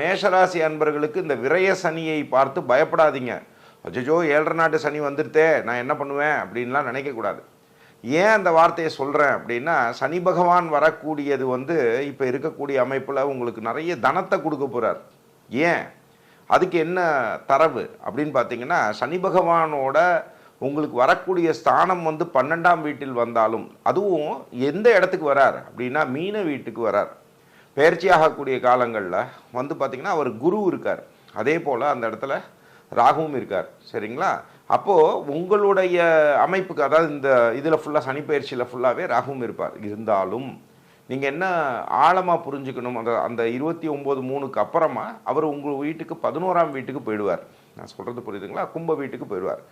மேஷராசி அன்பர்களுக்கு இந்த விரய சனியை பார்த்து பயப்படாதீங்க. அஜோ ஏழரை நாட்டு சனி வந்துருத்தே நான் என்ன பண்ணுவேன் அப்படின்லாம் நினைக்கக்கூடாது. ஏன் அந்த வார்த்தையை சொல்கிறேன் அப்படின்னா சனி பகவான் வரக்கூடியது வந்து இப்போ இருக்கக்கூடிய அமைப்பில் உங்களுக்கு நிறைய தனத்தை கொடுக்க போகிறார் ஏன்? அதுக்கு என்ன தரவு அப்படின்னு பார்த்தீங்கன்னா சனி பகவானோட உங்களுக்கு வரக்கூடிய ஸ்தானம் வந்து பன்னெண்டாம் வீட்டில் வந்தாலும் அதுவும் எந்த இடத்துக்கு வரார் அப்படின்னா மீன வீட்டுக்கு வரார். பயிற்சி ஆகக்கூடிய காலங்களில் வந்து பார்த்திங்கன்னா அவர் குரு இருக்கார். அதே போல் அந்த இடத்துல ராகுவும் இருக்கார். சரிங்களா? அப்போது உங்களுடைய அமைப்புக்கு அதாவது இந்த இதில் ஃபுல்லாக சனி பயிற்சியில் ஃபுல்லாகவே ராகுவும் இருப்பார். இருந்தாலும் நீங்கள் என்ன ஆழமாக புரிஞ்சுக்கணும்? அந்த அந்த இருபத்தி ஒம்பது மூணுக்கு அப்புறமா அவர் உங்கள் வீட்டுக்கு பதினோராம் வீட்டுக்கு போயிடுவார். நான் சொல்கிறது புரியுதுங்களா? கும்ப வீட்டுக்கு போயிடுவார்.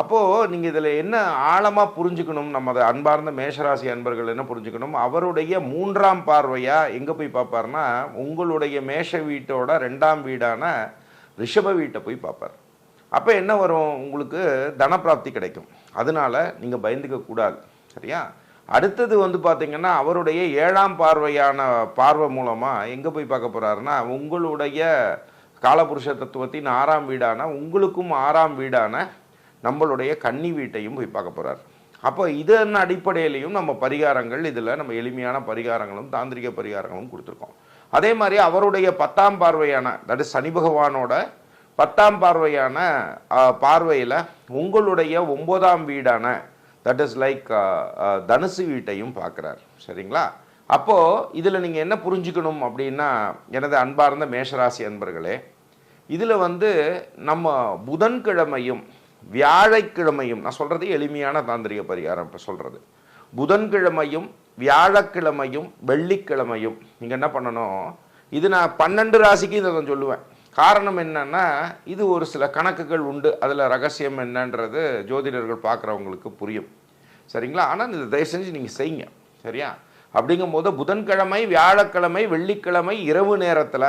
அப்போது நீங்கள் இதில் என்ன ஆழமாக புரிஞ்சுக்கணும்? நம்ம அதை அன்பார்ந்த மேஷராசி அன்பர்கள் என்ன புரிஞ்சுக்கணும்? அவருடைய மூன்றாம் பார்வையாக எங்கே போய் பார்ப்பார்னா உங்களுடைய மேஷ வீட்டோட ரெண்டாம் வீடான ரிஷப வீட்டை போய் பார்ப்பார். அப்போ என்ன வரும்? உங்களுக்கு தனப்பிராப்தி கிடைக்கும். அதனால நீங்கள் பயந்துக்க கூடாது. சரியா? அடுத்தது வந்து பார்த்தீங்கன்னா அவருடைய ஏழாம் பார்வையான பார்வை மூலமாக எங்கே போய் பார்க்க போகிறாருன்னா உங்களுடைய காலபுருஷ தத்துவத்தின் ஆறாம் வீடான உங்களுக்கும் ஆறாம் வீடான நம்மளுடைய கன்னி வீட்டையும் போய் பார்க்க போகிறார் அப்போ இதன் அடிப்படையிலையும் நம்ம பரிகாரங்கள் இதில் நம்ம எளிமையான பரிகாரங்களும் தாந்திரிக பரிகாரங்களும் கொடுத்துருக்கோம். அதே மாதிரி அவருடைய பத்தாம் பார்வையான தட் இஸ் சனி பகவானோட பத்தாம் பார்வையான பார்வையில் உங்களுடைய ஒன்பதாம் வீடான தட் இஸ் லைக் தனுசு வீட்டையும் பார்க்குறார். சரிங்களா? அப்போது இதில் நீங்கள் என்ன புரிஞ்சுக்கணும் அப்படின்னா எனது அன்பார்ந்த மேஷராசி அன்பர்களே இதில் வந்து நம்ம புதன்கிழமையும் வியாழக்கிழமையும் நான் சொல்கிறது எளிமையான தாந்திரிக பரிகாரம் இப்போ சொல்கிறது புதன்கிழமையும் வியாழக்கிழமையும் வெள்ளிக்கிழமையும் நீங்கள் என்ன பண்ணணும்? இது நான் பன்னெண்டு ராசிக்கு இதை நான் சொல்லுவேன். காரணம் என்னன்னா இது ஒரு சில கணக்குகள் உண்டு. அதில் ரகசியம் என்னன்றது ஜோதிடர்கள் பார்க்குறவங்களுக்கு புரியும். சரிங்களா? ஆனால் இதை தயவு செஞ்சு நீங்கள் செய்யுங்க. சரியா? அப்படிங்கும்போது புதன்கிழமை வியாழக்கிழமை வெள்ளிக்கிழமை இரவு நேரத்தில்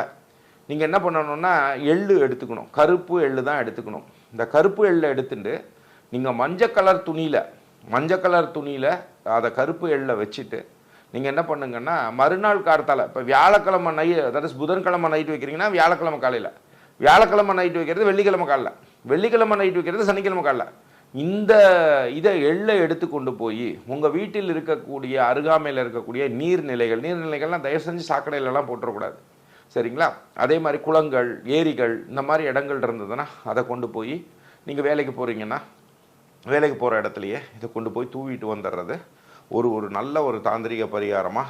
நீங்கள் என்ன பண்ணணும்னா எள்ளு எடுத்துக்கணும். கருப்பு எள்ளு தான் எடுத்துக்கணும். இந்த கருப்பு எள்ளை எடுத்துட்டு நீங்கள் மஞ்சள் கலர் துணியில் மஞ்சள் கலர் துணியில் அதை கருப்பு எள்ளை வச்சுட்டு நீங்கள் என்ன பண்ணுங்கன்னா மறுநாள் கார்த்தால் இப்போ வியாழக்கிழமை நை அதாவது புதன்கிழமை நைட்டு வைக்கிறீங்கன்னா வியாழக்கிழமை காலையில். வியாழக்கிழமை நைட்டு வைக்கிறது வெள்ளிக்கிழமை காலைல வெள்ளிக்கிழமை நைட் வைக்கிறது சனிக்கிழமை காலைல இந்த இதை எள்ளை எடுத்து கொண்டு போய் உங்கள் வீட்டில் இருக்கக்கூடிய அருகாமையில் இருக்கக்கூடிய நீர்நிலைகள் நீர்நிலைகள்லாம் தயவு செஞ்சு சாக்கடையிலலாம் போட்டுறக்கூடாது. சரிங்களா? அதே மாதிரி குளங்கள் ஏரிகள் இந்த மாதிரி இடங்கள் இருந்ததுன்னா அதை கொண்டு போய் நீங்கள் வேலைக்கு போகிறீங்கன்னா வேலைக்கு போகிற இடத்துலையே இதை கொண்டு போய் தூவிட்டு வந்துடுறது ஒரு ஒரு நல்ல ஒரு தாந்திரிக பரிகாரமாக